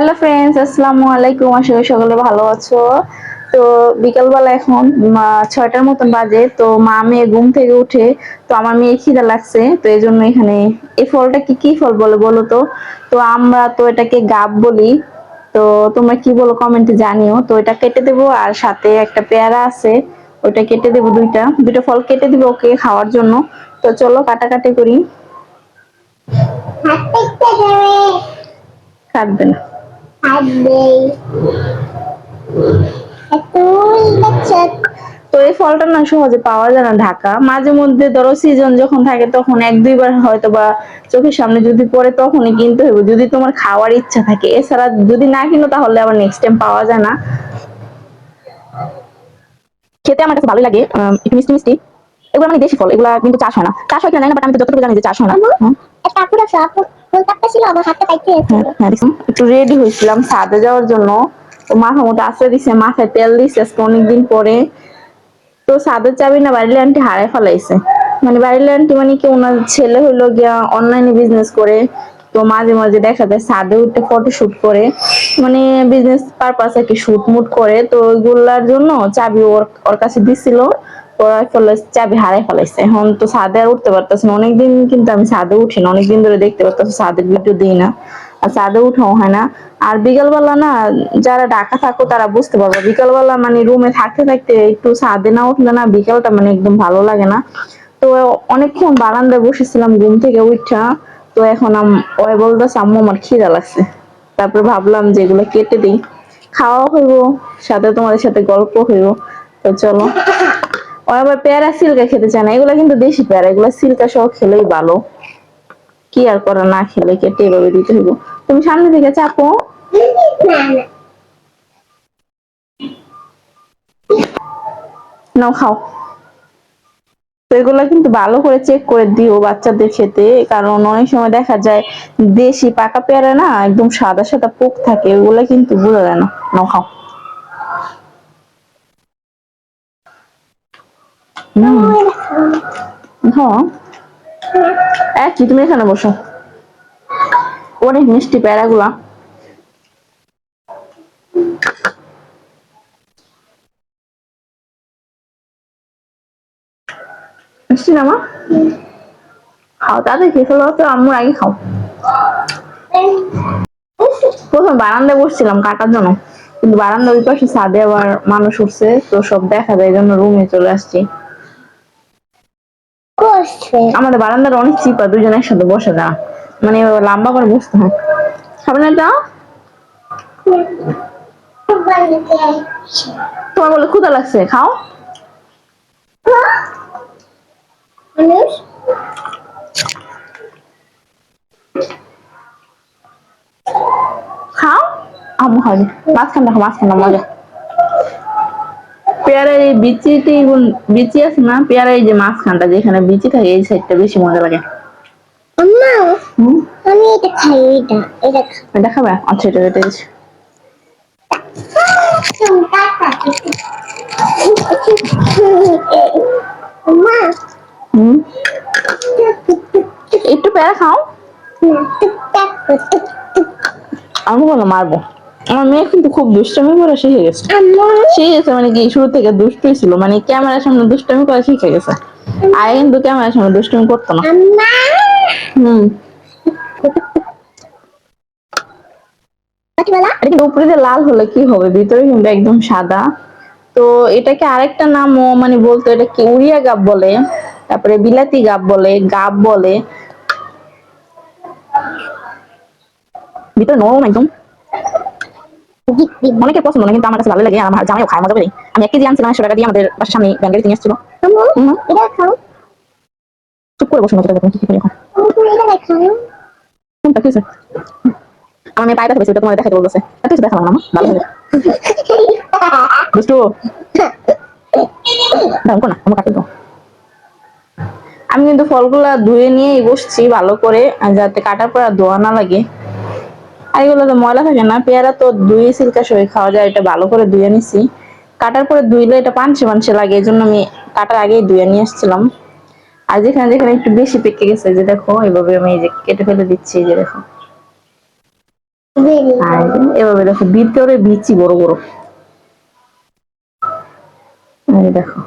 Hello friends আসসালামু আলাইকুম। আশা করি সকলে ভালো আছো। তো বিকালবেলা এখন ছয়টার মতন বাজে। তো মা মেয়ে ঘুম থেকে উঠে তো আমার মেয়ে খিদা লাগছে। তো এই জন্য এখানে এই ফলটা কি কি ফল বলে বলো তো? তো আমরা তো এটাকে গাব বলি। তো তোমরা কি বলো কমেন্টে জানিও। তো এটা কেটে দেবো আর সাথে একটা পেয়ারা আছে। ওটা কেটে দেবো দুইটা। দুইটা ফল কেটে দেবো ওকে খাওয়ার জন্য। তো চলো কাটাকাটি করি। কাটবে না। তো এই ফলটা না সহজে পাওয়া যায় না ঢাকা। মাঝে মধ্যে ধরো সিজন যখন থাকে তখন এক দুইবার হয়তো বা চোখের সামনে যদি পড়ে তখনই কিনতে হবে যদি তোমার খাওয়ার ইচ্ছা থাকে। এছাড়া যদি না কিনো তাহলে আবার নেক্সট টাইম পাওয়া যায় না। খেতে আমার কাছে ভালো লাগে। একটু মিষ্টি মিষ্টি। এগুলো মানে দেশি ফল। এগুলা কিন্তু চাষ হয় না। চাষ হয় কিনা জানি না বাট আমি তো যতটুকু জানি যে চাষ হয় না। আমার হ্যাঁ, হ্যাঁ, একটু রেডি হয়েছিলাম যাওয়ার জন্য। মাথা মতো দিছে মাথায় তেল দিছে পরে। তো ছাদের চাবি না বাড়ির ফেলাইছে। মানে বাড়ির আন্টি মানে কি ওনার ছেলে হইল গিয়া অনলাইনে বিজনেস করে। তো মাঝে মাঝে দেখা যায় ছাদে উঠে ফটো শুট করে। মানে বিজনেস পারপাস আর কি শুট মুট করে। তো ওইগুলার জন্য চাবি ওর ওর কাছে দিছিল। ওরা ফেলে চাবি হারাই ফেলাইছে। এখন তো ছাদে আর উঠতে পারতেছে না। অনেকদিন কিন্তু আমি ছাদে উঠি না, অনেকদিন ধরে দেখতে পারতেছি ছাদের ভিডিও দিই না। আর ছাদে উঠাও হয় না। আর বিকালবেলা না, যারা ঢাকা থাকো তারা বুঝতে পারবে, বিকালবেলা মানে রুমে থাকতে থাকতে একটু ছাদে না উঠলে না বিকালটা মানে একদম ভালো লাগে না। তো অনেকক্ষণ বারান্দায় বসেছিলাম ঘুম থেকে উঠা তো এখন ওই বলতেছে, আম্মু, আমার খিদা লাগছে। তারপর ভাবলাম যে এগুলো কেটে দিই। খাওয়া হইব, সাথে তোমাদের সাথে গল্প হইব। তো চলো। আবার সিল্কা খেতে চায় না, এগুলো কিন্তু দেশি পেয়ারা, এগুলো সিল্কা সহ খেলেই ভালো। কি আর করা না খেলে, কেটে এভাবে দিতে হইব। তুমি সামনে থেকে চাপো। নাও, খাও। তো এগুলো কিন্তু ভালো করে চেক করে দিও বাচ্চাদের খেতে, কারণ অনেক সময় দেখা যায় দেশি পাকা পেয়ারা না, একদম সাদা সাদা পোক থাকে, ওগুলো কিন্তু বোঝা যায় না। নাও, খাও। হ্যাঁ একই, তুমি এখানে বসো। অনেক মিষ্টি প্যারাগুলা। মিষ্টি না, মা? খাও, তাদের খেয়ে ফেলো, তো আম্মুর আগে খাও। প্রথম বারান্দায় বসছিলাম কাটার জন্য, কিন্তু বারান্দা ওই পাশে ছাদে আবার মানুষ উঠছে, তো সব দেখা যায় জন্য রুমে চলে আসছি। করছে আমাদের বারান্দার অনেক চিপা দুজন একসাথে বসে না মানে লম্বা করে বসতে হয়। খাবে না এটা? তোমার বলে ক্ষুদা লাগছে খাও। খাও। আম্মু খাওয়ানি মাঝখান দেখো মাঝখান মজা। পেয়ারের এই বিচিটি বিচি আছে না? পেয়ারের এই যে মাঝখানটা যেখানে বিচি থাকে এই সাইডটা বেশি মজা লাগে। আমি এটা খাই এটা এটা খাই। এটা খাবে? আচ্ছা এটা এটা। একটু পেয়ারা খাও। আমি বলো মারবো। আমার মেয়ে কিন্তু খুব দুষ্টামি করে শিখে গেছে। শিখে গেছে মানে কি শুরু থেকে দুষ্টই ছিল। মানে ক্যামেরার সামনে দুষ্টামি করে শিখে গেছে। আগে কিন্তু ক্যামেরার সামনে দুষ্টামি করতো না। হুম। উপরে লাল হলে কি হবে? ভিতরে কিন্তু একদম সাদা। তো এটাকে আরেকটা নামও মানে বলতো এটা কি উড়িয়া গাব বলে তারপরে বিলাতি গাব বলে গাব বলে। ভিতরে নরম একদম। অনেকের পছন্দ না কিন্তু আমার কাছে ভালো লাগে আমার জামাইও খায় মজা করে। আমি এক কেজি আনছিলাম একশো টাকা দিয়ে আমাদের বাসার সামনে ব্যাঙ্গালি নিয়ে এসেছিল। চুপ করে বসে মজা তুমি কি করে এখন? আমার মেয়ে পায়ে ব্যথা তোমার দেখাতে বলতেছে এত কিছু দেখালাম না মা? ভালো লাগে। দুষ্টু! দাম না আমার কাটে দাও আমি কিন্তু ফলগুলা ধুয়ে নিয়েই বসছি ভালো করে যাতে কাটার পর আর ধোয়া না লাগে। আর এগুলো তো ময়লা থাকে না পেয়ারা তো ধুয়ে সিল্কা সই খাওয়া যায় এটা ভালো করে ধুয়ে নিছি। কাটার পরে ধুইলে এটা পানসে পানসে লাগে এই জন্য আমি কাটার আগেই ধুয়ে নিয়ে আসছিলাম। আর যেখানে যেখানে একটু বেশি পেকে গেছে যে দেখো এভাবে আমি এই যে কেটে ফেলে দিচ্ছি এই যে দেখো। আর এভাবে দেখো ভিতরে বিচি বড় বড়। দেখো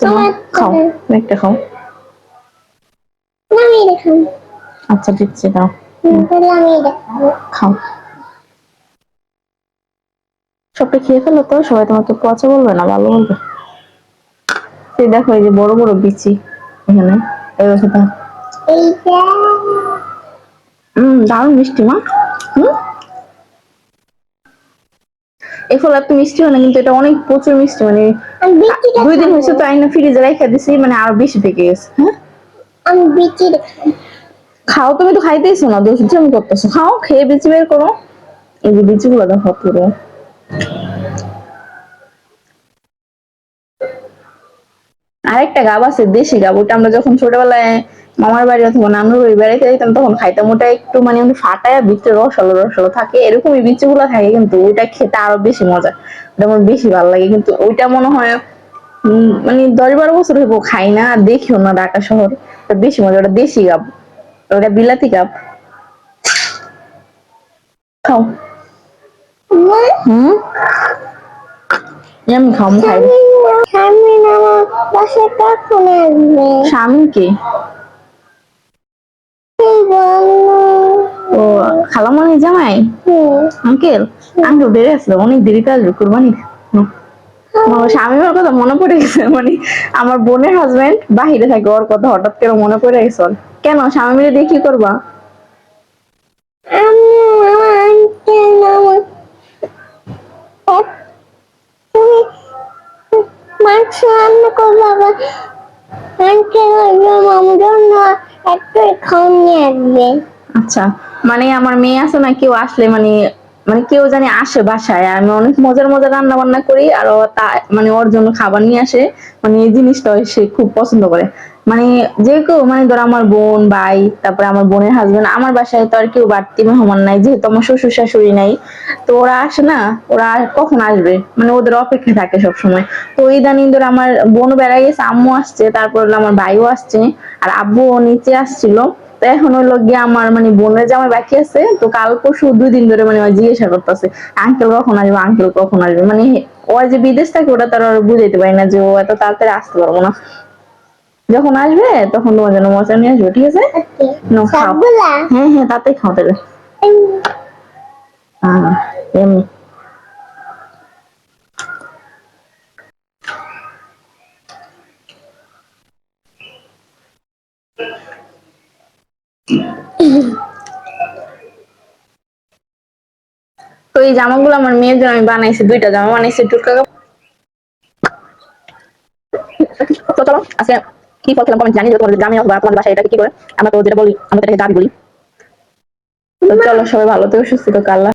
তোমার খাও একটা খাও। আমি আচ্ছা দিচ্ছি দাও। তাহলে আমি এটা খাও। সবটা খেয়ে ফেলো তো সবাই তোমাকে পচা বলবে না ভালো বলবে। এই দেখো এই যে বড় বড় বিচি এখানে। এই দেখো দাও। এইটা হম দারুণ মিষ্টি মা। হম? এই ফল এত মিষ্টি হয় না কিন্তু এটা অনেক প্রচুর মিষ্টি মানে দুই দিন হয়েছে তো আইনা ফ্রিজে রেখে দিছি মানে আরও বেশি পেকে গেছে হ্যাঁ? আমি খাও, তুমি তো খাইতেইছো না, দোষ জমি করতেছো। খাও, খেয়ে বিচি বের করো। এই যে বিচি গুলো দেখো পুরো। আরেকটা গাব আছে, দেশি গাব ওটা আমরা যখন ছোটবেলায় মামার বাড়ি অথবা নানুর বাড়ি বেড়াইতে যেতাম তখন খাইতাম। ওটা একটু মানে ফাটায় ভিতরে রসালো রসালো থাকে। এরকমই বিচিগুলো থাকে, কিন্তু ওইটা খেতে আরও বেশি মজা। ওটা বেশি ভালো লাগে, কিন্তু ওইটা মনে হয় মানে দশ বারো বছর হইব খাই না দেখিও না ঢাকা শহরে। বেশি মজা ওটা দেশি গাব ওটা বিলাতি গাব খাও। হুম? আমি খাই। ও খালামণি জামাই? আঙ্কেল? আঙ্কেল বেড়ে আসলো। অনেক দেরিতে আসবে কোরবানি আমার স্বামীর কথা মনে পড়ে গেছে মানে আমার বোনের হাজবেন্ড বাহিরে থাকে ওর কথা হঠাৎ করে মনে পড়ে গেছে কেন? স্বামী মিলে দিয়ে কি করবা? আচ্ছা মানে আমার মেয়ে আছে না কেউ আসলে মানে মানে কেউ জানি আসে বাসায় আমি অনেক মজার মজার রান্না বান্না করি, আর তা মানে ওর জন্য খাবার নিয়ে আসে। মানে এই জিনিসটা সে খুব পছন্দ করে। মানে যে কেউ মানে ধর আমার বোন, ভাই, তারপরে আমার বোনের হাজবেন্ড আমার বাসায় তো আর কেউ বাড়তি মেহমান নাই, যেহেতু আমার শ্বশুর শাশুড়ি নাই। তো ওরা আসে না, ওরা কখন আসবে? মানে ওদের অপেক্ষা থাকে সব সময় তো ইদানিং ধর আমার বোন বেড়াই গেছে, আম্মু আসছে, তারপর আমার ভাইও আসছে, আর আব্বু নিচে আসছিল। তো এখন হলো গিয়ে আমার মানে বোনের জামাই বাকি আছে তো কাল পরশু দুই দিন ধরে মানে জিজ্ঞাসা করতেছে আঙ্কেল কখন আসবে? আঙ্কেল কখন আসবে? মানে ও যে বিদেশ থাকে ওটা তার আর বুঝাইতে পারি না যে ও এত তাড়াতাড়ি আসতে পারব না। যখন আসবে তখন তোমার জন্য মজা নিয়ে আসবে ঠিক আছে? খাও। হ্যাঁ হ্যাঁ তাতেই খাও তাহলে হ্যাঁ এমনি। তো এই জামাগুলো আমার মেয়ের জন্য আমি বানাইছি, দুইটা জামা বানাইছি টুটকা। তো চলো, আজকে কি ফল খেলাম কমেন্ট জানি যে তোমাদের গ্রামে অথবা তোমাদের বাসায় এটাকে কি করে, আমরা তো যেটা বলি, আমরা তো এটাকে দাবি বলি চলো, সবাই ভালো থেকো, সুস্থ থেকো, আল্লাহ